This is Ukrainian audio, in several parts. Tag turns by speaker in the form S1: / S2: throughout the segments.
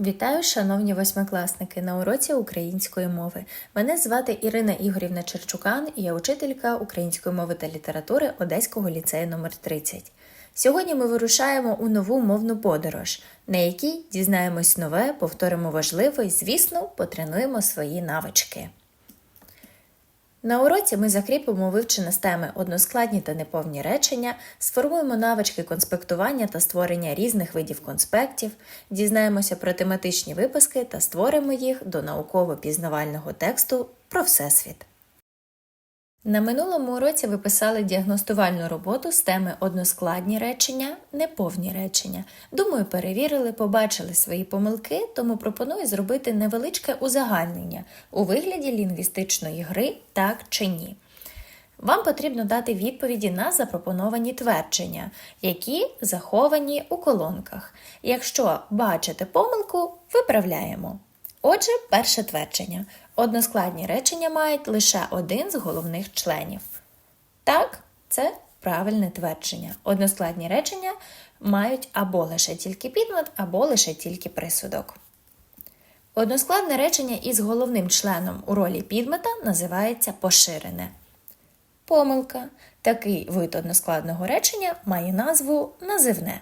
S1: Вітаю, шановні восьмикласники, на уроці української мови. Мене звати Ірина Ігорівна Черчукан, і я учителька української мови та літератури Одеського ліцею номер 30 Сьогодні ми вирушаємо у нову мовну подорож, на якій дізнаємось нове, повторимо важливе і, звісно, потренуємо свої навички. На уроці ми закріпимо вивчене з теми односкладні та неповні речення, сформуємо навички конспектування та створення різних видів конспектів, дізнаємося про тематичні виписки та створимо їх до науково-пізнавального тексту про Всесвіт. На минулому уроці ви писали діагностувальну роботу з теми односкладні речення, неповні речення. Думаю, перевірили, побачили свої помилки, тому пропоную зробити невеличке узагальнення у вигляді лінгвістичної гри так чи ні. Вам потрібно дати відповіді на запропоновані твердження, які заховані у колонках. Якщо бачите помилку, виправляємо. Отже, перше твердження. Односкладні речення мають лише один з головних членів. Так, це правильне твердження. Односкладні речення мають або лише тільки підмет, або лише тільки присудок. Односкладне речення із головним членом у ролі підмета називається поширене. Помилка. Такий вид односкладного речення має назву називне.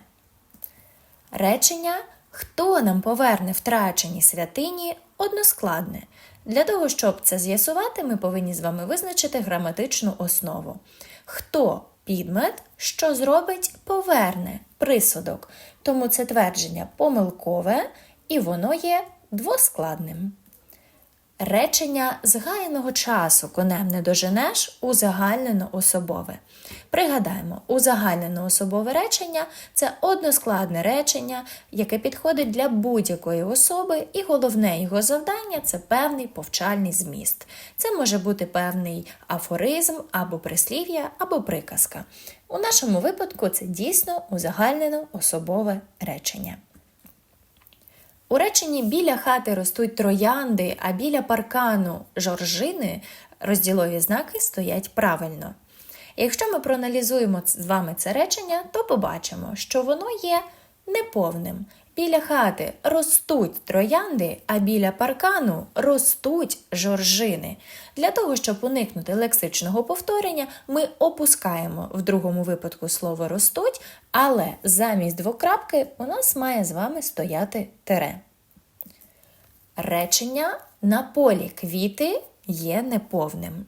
S1: Речення Хто нам поверне втрачені святині односкладне. Для того, щоб це з'ясувати, ми повинні з вами визначити граматичну основу. Хто підмет, що зробить поверне присудок. Тому це твердження помилкове і воно є двоскладним. Речення згаяного часу конем не доженеш узагальнено особове. Пригадаємо, узагальнено особове речення це односкладне речення, яке підходить для будь-якої особи, і головне його завдання це певний повчальний зміст. Це може бути певний афоризм або прислів'я, або приказка. У нашому випадку це дійсно узагальнено особове речення. У реченні біля хати ростуть троянди, а біля паркану жоржини розділові знаки стоять правильно. Якщо ми проаналізуємо з вами це речення, то побачимо, що воно є неповним. Біля хати ростуть троянди, а біля паркану ростуть жоржини. Для того, щоб уникнути лексичного повторення, ми опускаємо в другому випадку слово ростуть, але замість двокрапки у нас має з вами стояти тире. Речення на полі квіти є неповним.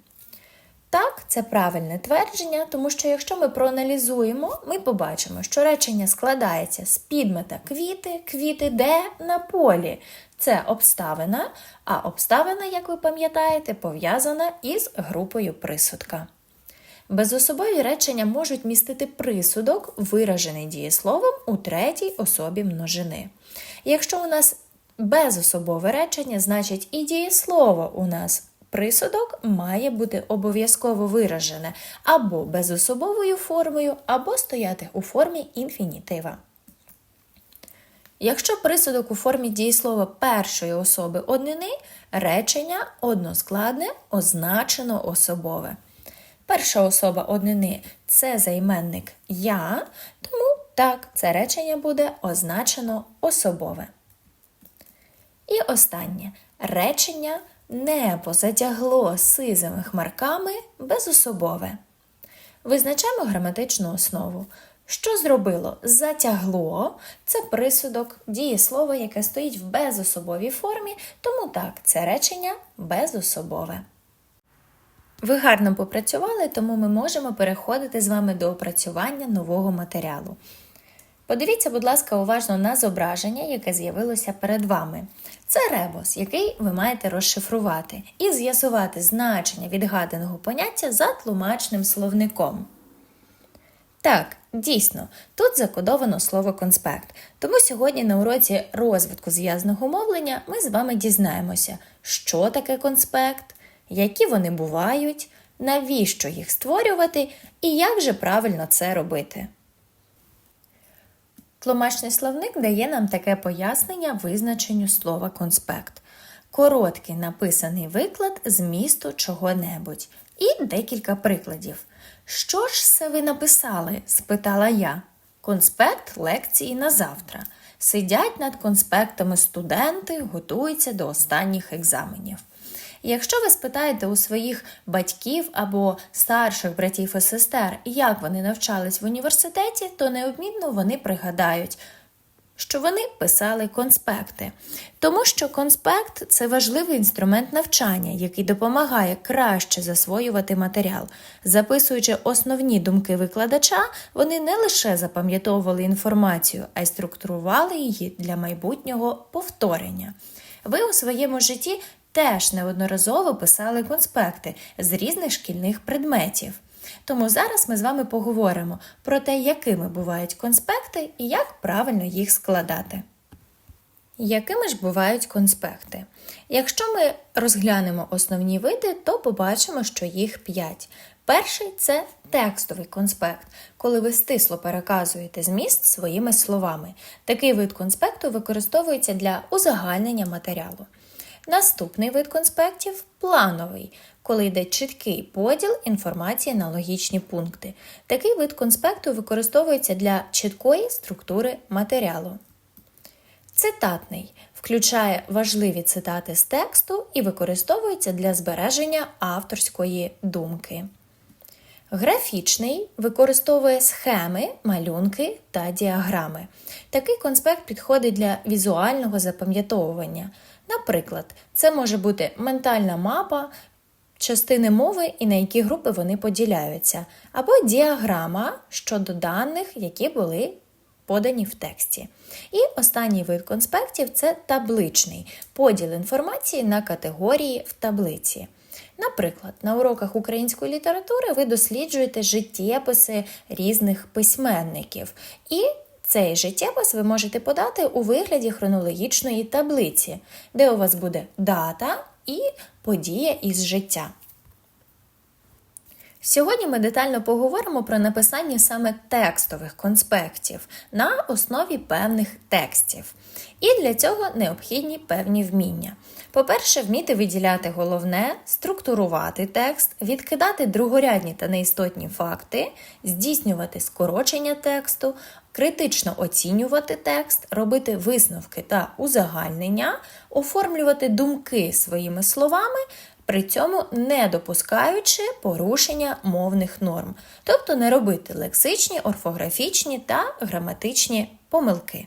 S1: Так, це правильне твердження, тому що якщо ми проаналізуємо, ми побачимо, що речення складається з підмета квіти, квіти де на полі. Це обставина, а обставина, як ви пам'ятаєте, пов'язана із групою присудка. Безособові речення можуть містити присудок, виражений дієсловом у третій особі множини. Якщо у нас безособове речення, значить і дієслово у нас присудок має бути обов'язково виражене або безособовою формою, або стояти у формі інфінітива. Якщо присудок у формі дієслова першої особи однини, речення односкладне означено особове. Перша особа однини це займенник я, тому так, це речення буде означено особове. І останнє речення Небо затягло сизими хмарками безособове. Визначаємо граматичну основу. Що зробило? Затягло це присудок дієслова, яке стоїть в безособовій формі, тому так, це речення безособове. Ви гарно попрацювали, тому ми можемо переходити з вами до опрацювання нового матеріалу. Подивіться, будь ласка, уважно на зображення, яке з'явилося перед вами. Це ребус, який ви маєте розшифрувати, і з'ясувати значення відгаданого поняття за тлумачним словником. Так, дійсно, тут закодовано слово конспект. Тому сьогодні на уроці розвитку зв'язного мовлення ми з вами дізнаємося, що таке конспект, які вони бувають, навіщо їх створювати і як же правильно це робити. Тлумачний словник дає нам таке пояснення визначенню слова конспект. Короткий написаний виклад змісту чого-небудь. І декілька прикладів. Що ж це ви написали? спитала я. Конспект лекції на завтра. Сидять над конспектами студенти, готуються до останніх екзаменів. Якщо ви спитаєте у своїх батьків або старших братів і сестер, як вони навчались в університеті, то неодмінно вони пригадають, що вони писали конспекти. Тому що конспект це важливий інструмент навчання, який допомагає краще засвоювати матеріал. Записуючи основні думки викладача, вони не лише запам'ятовували інформацію, а й структурували її для майбутнього повторення. Ви у своєму житті теж неодноразово писали конспекти з різних шкільних предметів. Тому зараз ми з вами поговоримо про те, якими бувають конспекти і як правильно їх складати. Якими ж бувають конспекти? Якщо ми розглянемо основні види, то побачимо, що їх 5. Перший це текстовий конспект, коли ви стисло переказуєте зміст своїми словами. Такий вид конспекту використовується для узагальнення матеріалу. Наступний вид конспектів плановий, коли йде чіткий поділ інформації на логічні пункти. Такий вид конспекту використовується для чіткої структури матеріалу. Цитатний включає важливі цитати з тексту і використовується для збереження авторської думки. Графічний використовує схеми, малюнки та діаграми. Такий конспект підходить для візуального запам'ятовування. Наприклад, це може бути ментальна мапа, частини мови і на які групи вони поділяються, або діаграма щодо даних, які були подані в тексті. І останній вид конспектів це табличний поділ інформації на категорії в таблиці. Наприклад, на уроках української літератури ви досліджуєте життєписи різних письменників. І цей життєпис ви можете подати у вигляді хронологічної таблиці, де у вас буде дата і подія із життя. Сьогодні ми детально поговоримо про написання саме текстових конспектів на основі певних текстів. І для цього необхідні певні вміння. По-перше, вміти виділяти головне, структурувати текст, відкидати другорядні та неістотні факти, здійснювати скорочення тексту, критично оцінювати текст, робити висновки та узагальнення, оформлювати думки своїми словами, при цьому не допускаючи порушення мовних норм, тобто не робити лексичні, орфографічні та граматичні помилки.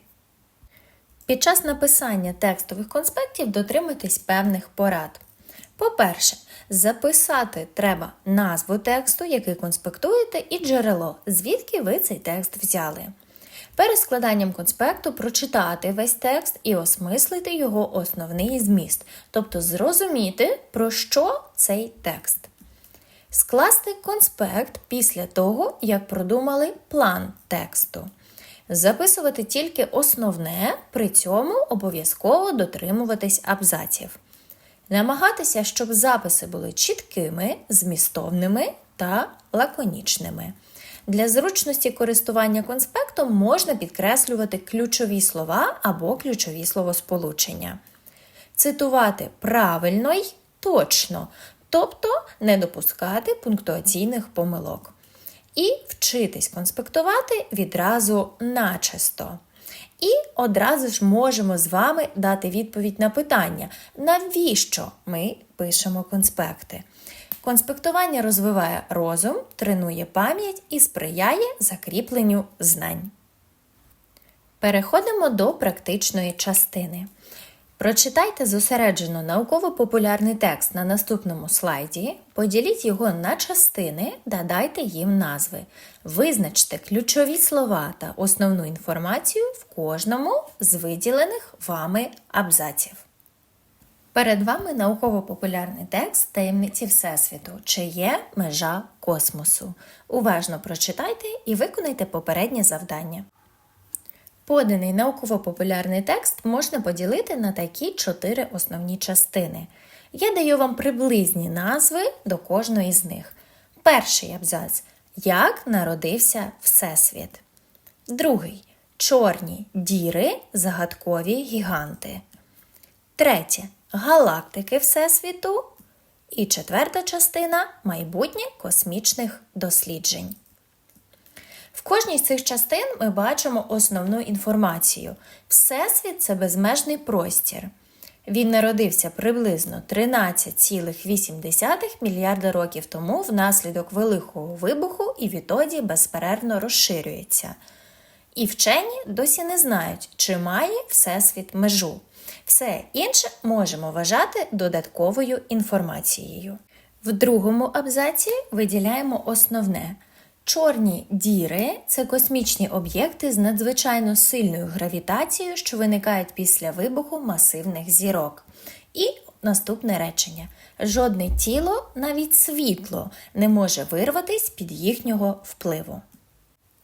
S1: Під час написання текстових конспектів дотримуйтесь певних порад. По-перше, записати треба назву тексту, який конспектуєте, і джерело, звідки ви цей текст взяли. Перед складанням конспекту прочитати весь текст і осмислити його основний зміст, тобто зрозуміти, про що цей текст. Скласти конспект після того, як продумали план тексту. Записувати тільки основне, при цьому обов'язково дотримуватись абзаців. Намагатися, щоб записи були чіткими, змістовними та лаконічними. Для зручності користування конспектом можна підкреслювати ключові слова або ключові словосполучення. Цитувати правильно й точно, тобто не допускати пунктуаційних помилок. І вчитись конспектувати відразу начисто. І одразу ж можемо з вами дати відповідь на питання, навіщо ми пишемо конспекти. Конспектування розвиває розум, тренує пам'ять і сприяє закріпленню знань. Переходимо до практичної частини. Прочитайте зосереджено науково-популярний текст на наступному слайді, поділіть його на частини та дайте їм назви. Визначте ключові слова та основну інформацію в кожному з виділених вами абзаців. Перед вами науково-популярний текст таємниці Всесвіту, чи є межа космосу. Уважно прочитайте і виконайте попереднє завдання. Поданий науково-популярний текст можна поділити на такі чотири основні частини. Я даю вам приблизні назви до кожної з них. Перший абзац Як народився Всесвіт. Другий Чорні діри, загадкові гіганти. Третє галактики Всесвіту. І четверта частина майбутнє космічних досліджень. В кожній з цих частин ми бачимо основну інформацію. Всесвіт це безмежний простір. Він народився приблизно 13,8 мільярда років тому внаслідок великого вибуху і відтоді безперервно розширюється. І вчені досі не знають, чи має Всесвіт межу. Все інше можемо вважати додатковою інформацією. В другому абзаці виділяємо основне. Чорні діри це космічні об'єкти з надзвичайно сильною гравітацією, що виникають після вибуху масивних зірок. І наступне речення: жодне тіло, навіть світло, не може вирватися під їхнього впливу.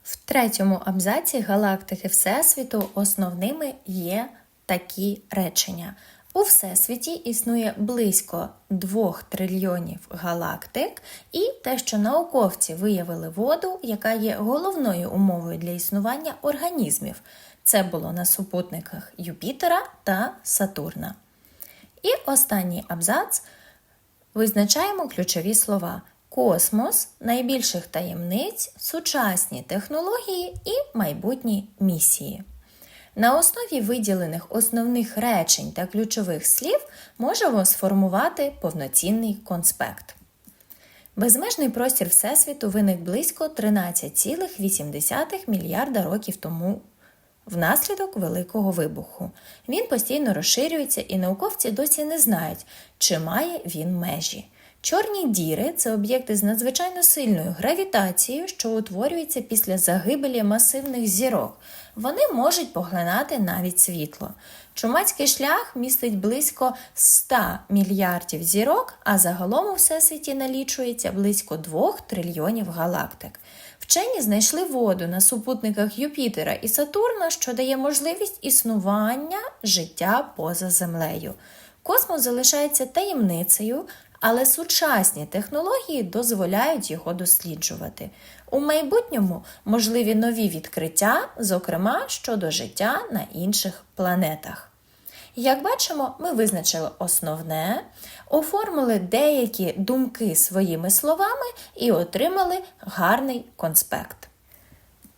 S1: В третьому абзаці галактики Всесвіту основними є такі речення. У Всесвіті існує близько 2 трильйонів галактик, і те, що науковці виявили воду, яка є головною умовою для існування організмів. Це було на супутниках Юпітера та Сатурна. І останній абзац визначаємо ключові слова: космос, найбільших таємниць, сучасні технології і майбутні місії. На основі виділених основних речень та ключових слів можемо сформувати повноцінний конспект. Безмежний простір Всесвіту виник близько 13,8 мільярда років тому внаслідок Великого вибуху. Він постійно розширюється, і науковці досі не знають, чи має він межі. Чорні діри це об'єкти з надзвичайно сильною гравітацією, що утворюються після загибелі масивних зірок. Вони можуть поглинати навіть світло. Чумацький шлях містить близько 100 мільярдів зірок, а загалом у всесвіті налічується близько 2 трильйонів галактик. Вчені знайшли воду на супутниках Юпітера і Сатурна, що дає можливість існування життя поза землею. Космос залишається таємницею, але сучасні технології дозволяють його досліджувати. У майбутньому можливі нові відкриття, зокрема щодо життя на інших планетах. Як бачимо, ми визначили основне, оформили деякі думки своїми словами і отримали гарний конспект.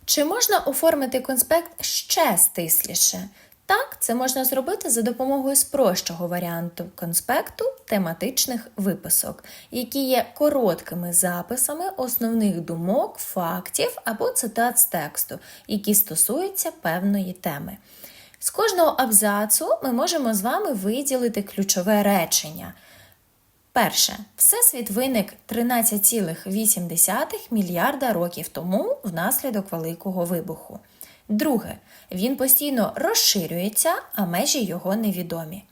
S1: Чи можна оформити конспект ще стисліше? Так, це можна зробити за допомогою спрощого варіанту конспекту тематичних виписок, які є короткими записами основних думок, фактів або цитат з тексту, які стосуються певної теми. З кожного абзацу ми можемо з вами виділити ключове речення. Перше, Всесвіт виник 13,8 мільярда років тому внаслідок Великого вибуху. Друге, він постійно розширюється, а межі його невідомі.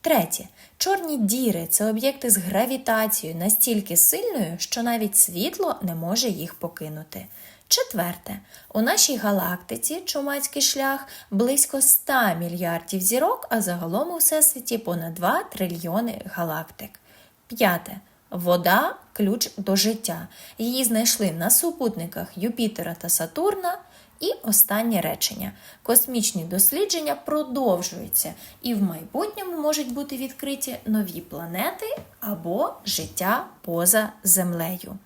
S1: Третє. Чорні діри це об'єкти з гравітацією настільки сильною, що навіть світло не може їх покинути. Четверте, у нашій галактиці чумацький шлях близько 100 мільярдів зірок, а загалом у всесвіті понад 2 трильйони галактик. П'яте. Вода ключ до життя. Її знайшли на супутниках Юпітера та Сатурна. І останнє речення. Космічні дослідження продовжуються, і в майбутньому можуть бути відкриті нові планети або життя поза Землею.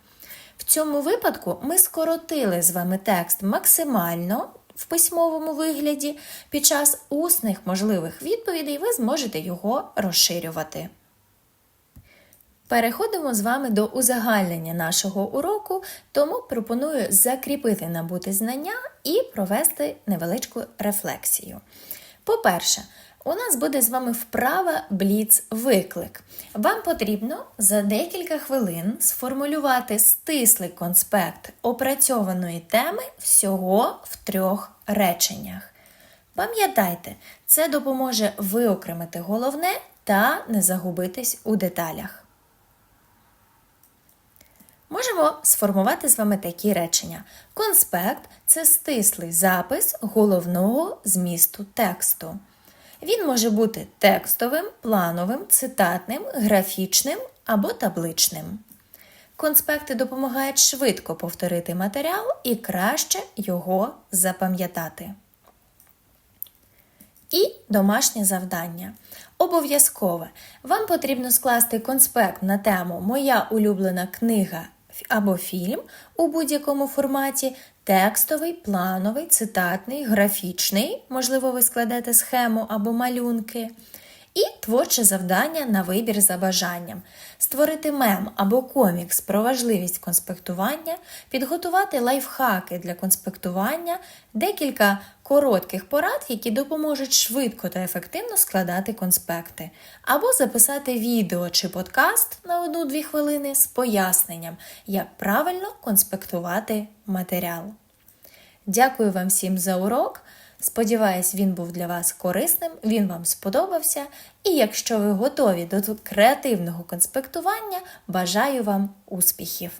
S1: В цьому випадку ми скоротили з вами текст максимально в письмовому вигляді. Під час усних можливих відповідей ви зможете його розширювати. Переходимо з вами до узагальнення нашого уроку, тому пропоную закріпити набути знання і провести невеличку рефлексію. По-перше, у нас буде з вами вправа Бліц-виклик. Вам потрібно за декілька хвилин сформулювати стислий конспект опрацьованої теми всього в трьох реченнях. Пам'ятайте, це допоможе виокремити головне та не загубитись у деталях. Можемо сформувати з вами такі речення. Конспект це стислий запис головного змісту тексту. Він може бути текстовим, плановим, цитатним, графічним або табличним. Конспекти допомагають швидко повторити матеріал і краще його запам'ятати. І домашнє завдання. Обов'язкове. Вам потрібно скласти конспект на тему Моя улюблена книга або фільм у будь-якому форматі, текстовий, плановий, цитатний, графічний, можливо, ви складете схему або малюнки. І творче завдання на вибір за бажанням: створити мем або комікс про важливість конспектування, підготувати лайфхаки для конспектування, декілька коротких порад, які допоможуть швидко та ефективно складати конспекти, або записати відео чи подкаст на 1-2 хвилини з поясненням, як правильно конспектувати матеріал. Дякую вам всім за урок. Сподіваюсь, він був для вас корисним, він вам сподобався. І якщо ви готові до креативного конспектування, бажаю вам успіхів!